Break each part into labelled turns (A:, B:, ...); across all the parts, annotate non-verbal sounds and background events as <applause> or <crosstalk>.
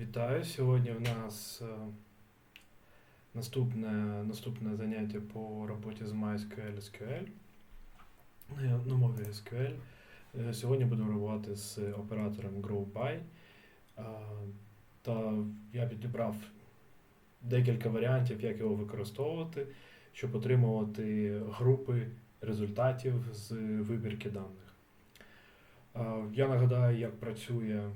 A: Вітаю! Сьогодні в нас е, наступне, наступне заняття по роботі з MySQL SQL е, на мові SQL. Е, Сьогодні будемо роботи з оператором GrowBy. Та я підібрав декілька варіантів, як його використовувати, щоб отримувати групи результатів з вибірки даних. Я нагадаю, як працює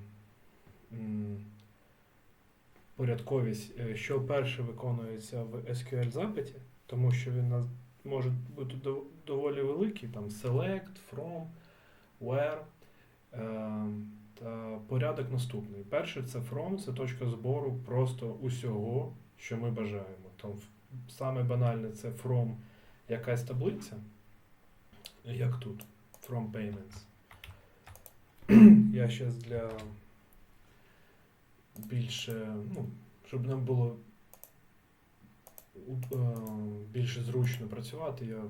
A: порядковість, е, що перше виконується в SQL запиті, тому що він може бути доволі великий, там select, from, where. Е, Та порядок наступний. Перше це from, це точка збору просто усього, що ми бажаємо. Там саме банальне це from якась таблиця, як тут, from payments. <clears throat> Я зараз для більше, ну, щоб нам було е, більше зручно працювати, я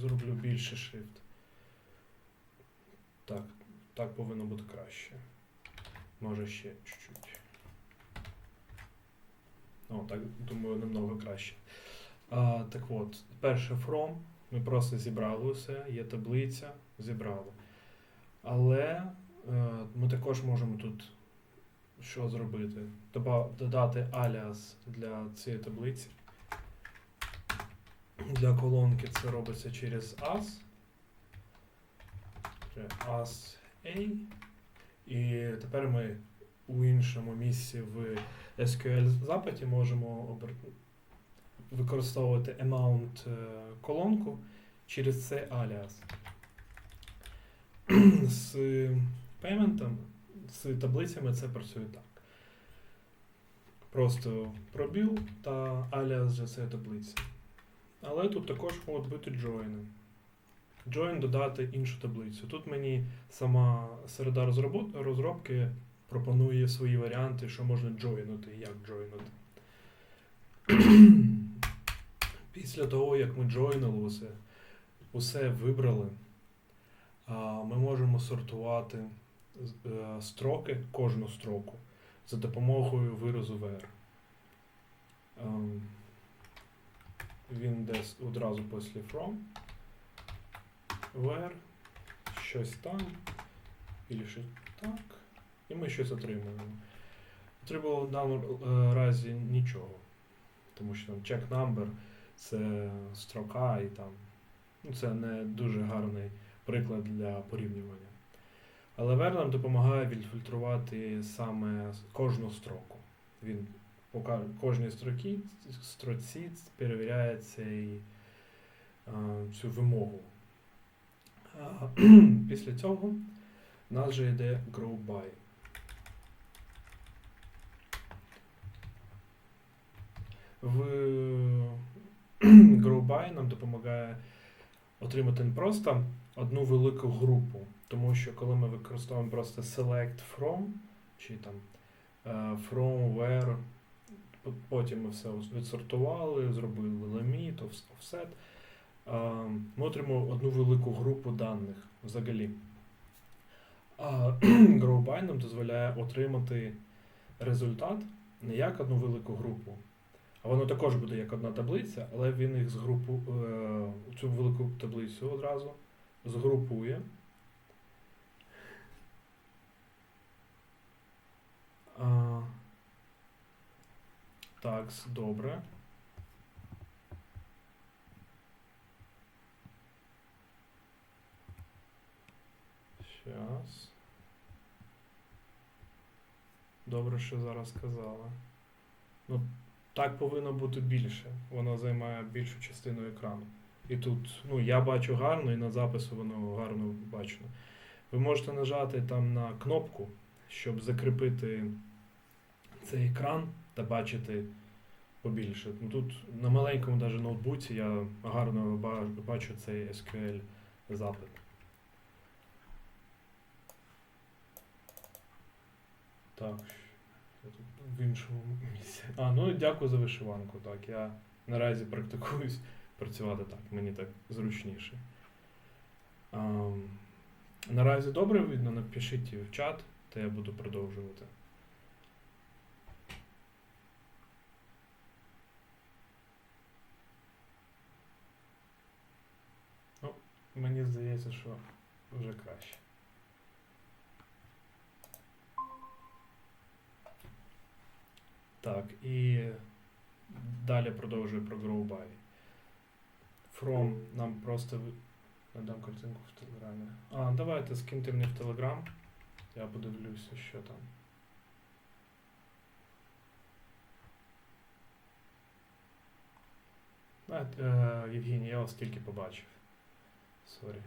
A: зроблю більше шрифт. Так, так повинно бути краще. Може ще чуть-чуть. О, так, думаю, намного краще. А, так от, перше from. Ми просто зібрали усе, є таблиця, зібрали. Але е, ми також можемо тут що зробити? Додати аліас для цієї таблиці. Для колонки це робиться через as. As A. І тепер ми у іншому місці в SQL запиті можемо використовувати amount е, колонку через цей аліас. З пейментом, з таблицями це працює так. Просто пробіл та аліас для цієї таблиці. Але тут також можуть бути join. Join додати іншу таблицю. Тут мені сама середа розробки пропонує свої варіанти, що можна джойнути, і як джойнути. Після того, як ми джойнули усе, усе вибрали, ми можемо сортувати е, строки, кожну строку за допомогою виразу where. Ем, Він десь одразу після from. Where, щось там, і щось так. І ми щось отримуємо. Отримало в даному е, разі нічого. Тому що там check number це строка і там. Ну, це не дуже гарний приклад для порівнювання. Але Вер нам допомагає відфільтрувати саме кожну строку. Він по кожній строкі, строці перевіряє цей, цю вимогу. <clears throat> Після цього в нас вже йде grow by. В <clears throat> GrowBy нам допомагає отримати не просто одну велику групу, тому що коли ми використовуємо просто select from, чи там е, from, where, потім ми все відсортували, зробили limit, offset, е, ми отримуємо одну велику групу даних взагалі. А <clears throat> GrowBy нам дозволяє отримати результат не як одну велику групу, а воно також буде як одна таблиця, але він їх згрупу, е, цю велику таблицю одразу згрупує. А, так, добре. Щас. Добре, що зараз сказала. Ну, так повинно бути більше. Воно займає більшу частину екрану. І тут, ну, я бачу гарно, і на запису воно гарно бачно. Ви можете нажати там на кнопку, щоб закріпити цей екран та бачити побільше. Ну, тут на маленькому даже ноутбуці я гарно бачу цей SQL запит. Так, я тут в іншому місці. А, ну дякую за вишиванку. Так, я наразі практикуюсь працювати так, мені так зручніше. Ам, Наразі добре видно, напишіть в чат, то я буду продовжувати. Ну, мені здається, що вже краще. Так, і далі продовжую про GrowBy. From нам просто ви- надам картинку в Телеграмі. А, давайте скиньте мені в Телеграм. Я подивлюся, що там. А, е, Євгеній, я вас тільки побачив. Сорі.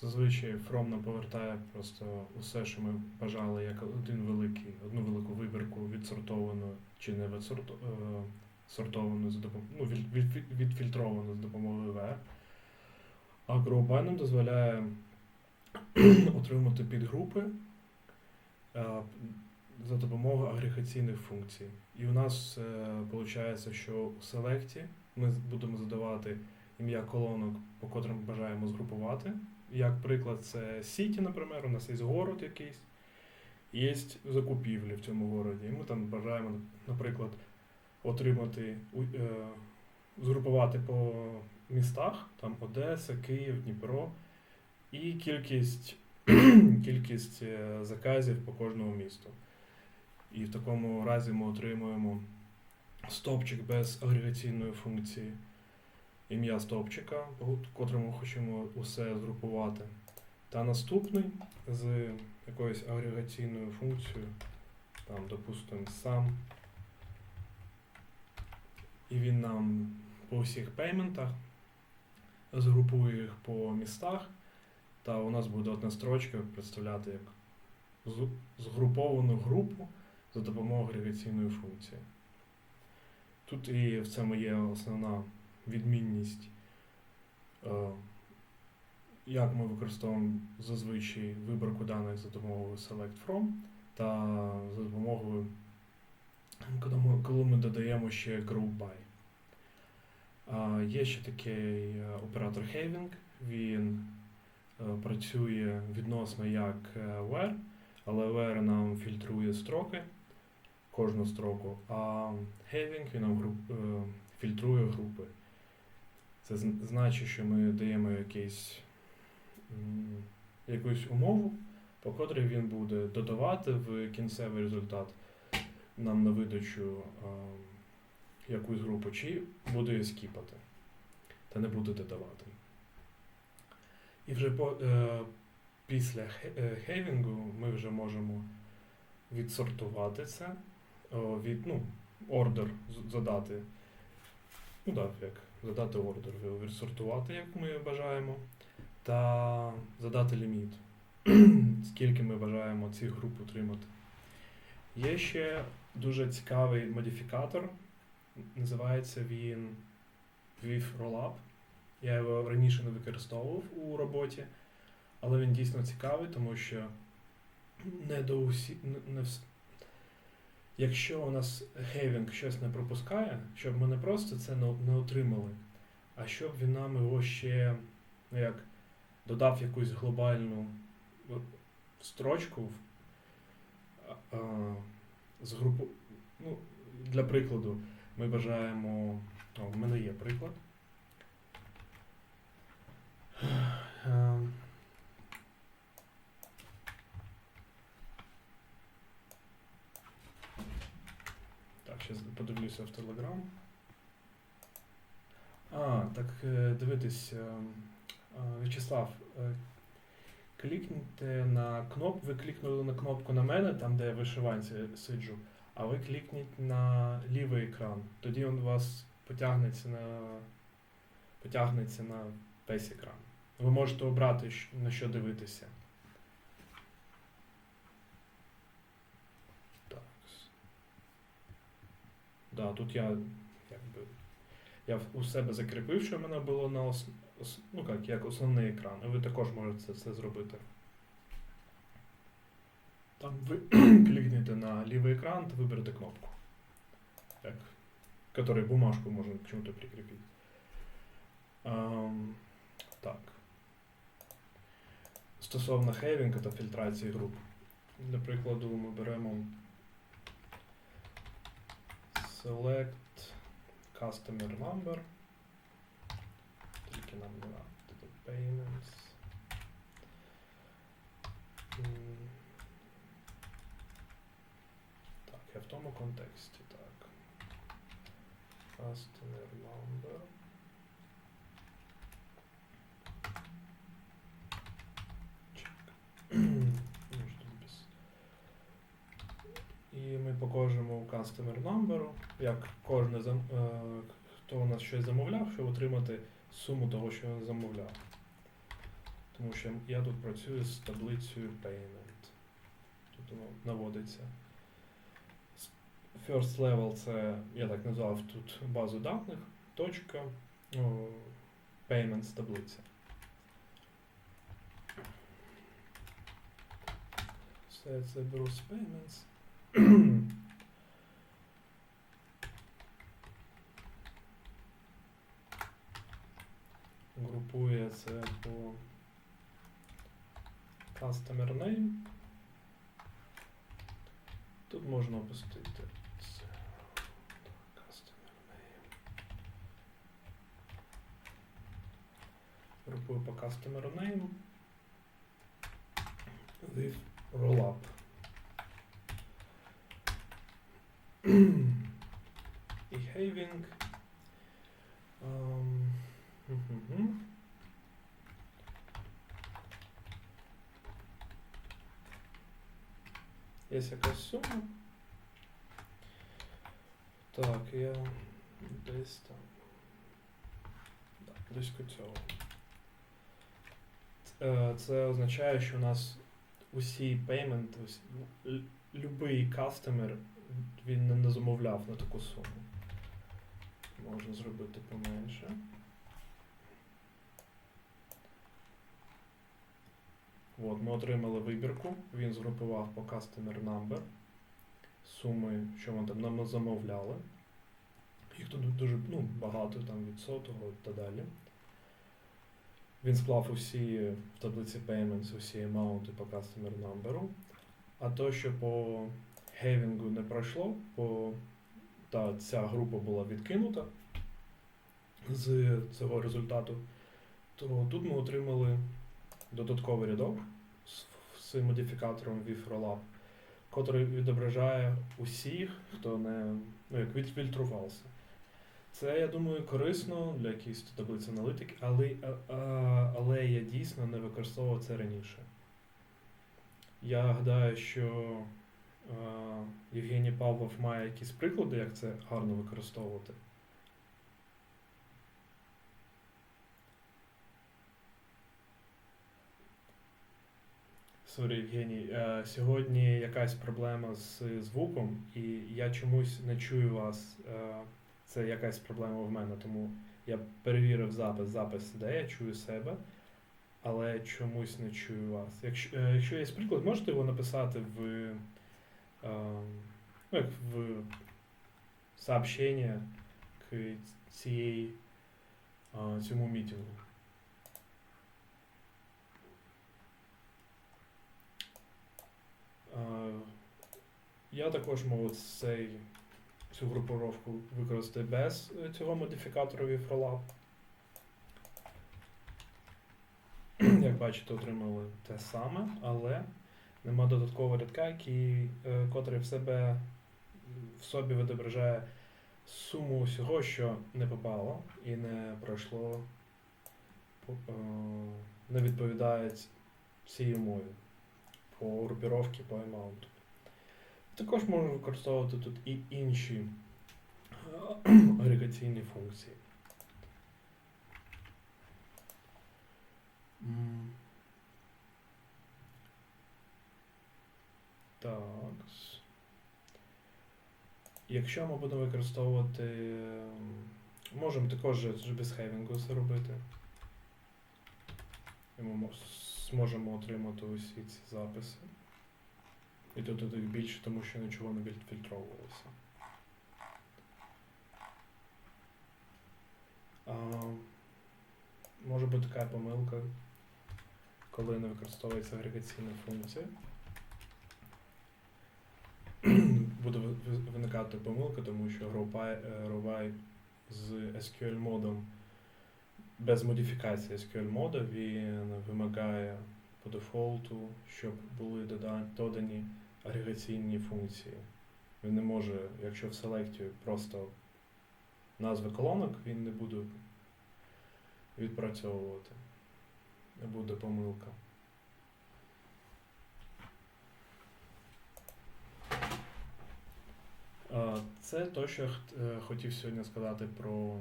A: Зазвичай From повертає просто усе, що ми бажали, як один великий, одну велику вибірку відсортовану чи не відсортовану, за допомогою, ну, від, від, відфільтровану з допомогою VR. А нам дозволяє <clears throat> отримати підгрупи е, за допомогою агрегаційних функцій. І у нас виходить, що у селекті ми будемо задавати ім'я колонок, по котрим бажаємо згрупувати. Як приклад, це Сіті, наприклад, у нас є город якийсь, є закупівлі в цьому городі. І ми там бажаємо, наприклад, отримати, е, згрупувати по містах, там Одеса, Київ, Дніпро, і кількість, <clears throat> кількість е, заказів по кожному місту. І в такому разі ми отримуємо стовпчик без агрегаційної функції ім'я стовпчика, по котрому хочемо усе згрупувати. Та наступний з якоюсь агрегаційною функцією, там, допустимо, сам. І він нам по всіх пейментах згрупує їх по містах, та у нас буде одна строчка представляти як згруповану групу за допомогою агрегаційної функції. Тут і в цьому є основна відмінність, е, як ми використовуємо зазвичай вибірку даних за допомогою Select From та за допомогою, коли ми, додаємо ще Group By. Є ще такий е, оператор Having, він е, працює відносно як where, але where нам фільтрує строки, кожну строку, а Having він нам фільтрує групи. Це значить, що ми даємо якийсь, якусь умову, по котрій він буде додавати в кінцевий результат нам на видачу а, якусь групу, чи буде її скіпати, та не буде додавати. І вже по, е, після е, хейвінгу ми вже можемо відсортувати це, о, від, ну, ордер задати. Ну так, як задати ордер, відсортувати, як ми бажаємо, та задати ліміт, <clears throat> скільки ми бажаємо цих груп отримати. Є ще дуже цікавий модифікатор, називається він Viv Rollup. Я його раніше не використовував у роботі, але він дійсно цікавий, тому що не до усі, не, Якщо у нас Хейвінг щось не пропускає, щоб ми не просто це не, отримали, а щоб він нам його ще ну, як додав якусь глобальну строчку в- а, з групу. Ну, для прикладу, ми бажаємо. О, в мене є приклад. Зараз подивлюся в Телеграм. А, так е, дивитись, е, е, В'ячеслав, клікньте на кнопку, ви клікнули на кнопку на мене, там де я вишиванці сиджу, а ви клікніть на лівий екран. Тоді він у вас потягнеться на, потягнеться на весь екран. Ви можете обрати, на що дивитися. Так. Да, тут я якби я у себе закріпив, що в мене було на ос, ос- ну, як, як основний екран. І ви також можете це зробити. Там ви <clears throat> клікнете на лівий екран та виберете кнопку. который бумажку можно к чему-то прикрепить. Ам, так. Стосовно хейвінга та фільтрації груп. Для прикладу, ми беремо select customer number. Тільки нам не треба. Тут payments. М. Так, я в тому контексті, так. Customer number. Покажемо customer number, як кожен е, хто у нас щось замовляв, щоб отримати суму того, що він замовляв. Тому що я тут працюю з таблицею payment. Тут воно наводиться. First level це, я так назвав тут базу даних, точка, payments таблиця. Все це беру payments. Групує це по customer name. Тут можна опустити це. Customer name. Групую по customer name. With rollup. І having. Um, Є якась сума. Так, я десь там. Так, близько цього. Е, Це означає, що у нас усі л- любий кастомер, він не замовляв на таку суму. Можна зробити поменше. От, ми отримали вибірку, він згрупував по customer number, суми, що вони там нам замовляли. Їх тут дуже ну, багато, там від сотого та далі. Він склав усі в таблиці payments, усі амаунти по customer number. А то, що по хейвінгу не пройшло, бо та ця група була відкинута з цього результату, то тут ми отримали додатковий рядок з, модифікатором VFROLAP, який відображає усіх, хто не ну, як відфільтрувався. Це, я думаю, корисно для якоїсь таблиці аналітики, але, але я дійсно не використовував це раніше. Я гадаю, що Євгеній Павлов має якісь приклади, як це гарно використовувати. Сорі, Євгеній. Е, сьогодні якась проблема з звуком, і я чомусь не чую вас. Е, це якась проблема в мене, тому я перевірив запис, запис де я чую себе, але чомусь не чую вас. Якщо, е, якщо є приклад, можете його написати в, ну, як в сообщення к цієї, цьому мітингу. Я також можу цей, цю групировку використати без е, цього модифікатора VFROLAP. <clears throat> Як бачите, отримали те саме, але нема додаткового рядка, який, е, котрий в себе в собі відображає суму всього, що не попало і не пройшло, е, не відповідає цій умові по групіровці по амаунту. Також можна використовувати тут і інші е, <clears throat> агрегаційні функції. Так. Якщо ми будемо використовувати, ем, можемо також без хейвінгу це зможемо отримати усі ці записи. І тут їх більше, тому що нічого не відфільтровувалося. А, Може бути така помилка, коли не використовується агрегаційна функція. <clears throat> Буде виникати помилка, тому що Rovai е, з SQL модом без модифікації SQL моду він вимагає по дефолту, щоб були додані агрегаційні функції. Він не може, якщо в селекті просто назви колонок, він не буде відпрацьовувати. Не буде помилка. Це те, що я е, хотів сьогодні сказати про,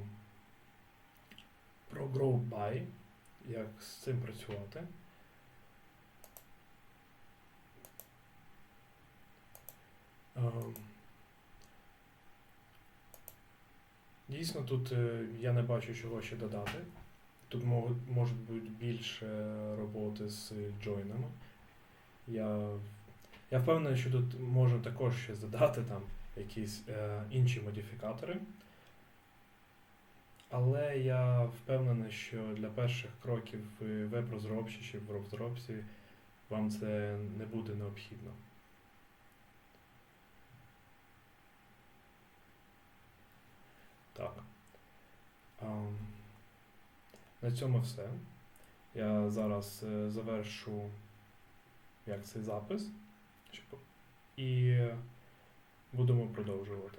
A: про Grow By, як з цим працювати. Ем, Дійсно, тут е, я не бачу чого ще додати. Тут можуть бути більше роботи з джойнами. Я, я впевнений, що тут можна також ще додати там якісь е, інші модифікатори. Але я впевнений, що для перших кроків веб-розробці чи в розробці вам це не буде необхідно. Так. На цьому все. Я зараз е, завершу як цей запис і будемо продовжувати.